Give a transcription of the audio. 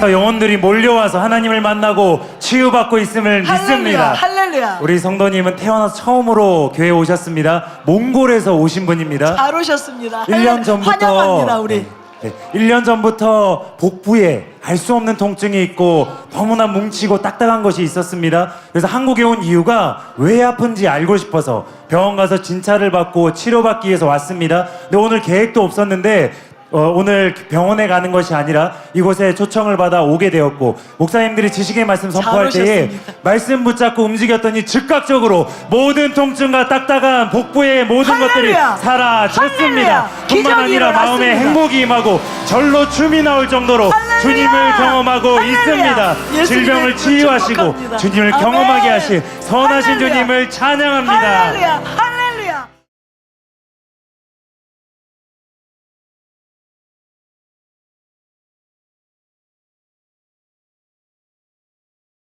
더 영혼들이 몰려와서 하나님을 만나고 치유받고 있음을 믿습니다. 할렐루야. 우리 성도님은 태어나서 처음으로 교회 오셨습니다. 몽골에서 오신 분입니다. 잘 오셨습니다. 1년 전부터 환영합니다, 우리. 네, 1년 전부터 복부에 알 수 없는 통증이 있고 너무나 뭉치고 딱딱한 것이 있었습니다. 그래서 한국에 온 이유가 왜 아픈지 알고 싶어서 병원 가서 진찰을 받고 치료받기 위해서 왔습니다. 근데 오늘 계획도 없었는데 어, 오늘 병원에 가는 것이 아니라 이곳에 초청을 받아 오게 되었고 목사님들이 지식의 말씀 선포할 잘 때에 오셨습니다. 말씀 붙잡고 움직였더니 즉각적으로 모든 통증과 딱딱한 복부의 모든 것들이 할렐루야! 사라졌습니다. 할렐루야! 뿐만 기적이 아니라 마음에 일어났습니다. 행복이 임하고 절로 춤이 나올 정도로 할렐루야! 주님을 경험하고 할렐루야! 있습니다. 예수님의 질병을 치유하시고 축복합니다. 주님을 아멘. 경험하게 하신 선하신 할렐루야! 주님을 찬양합니다. 할렐루야,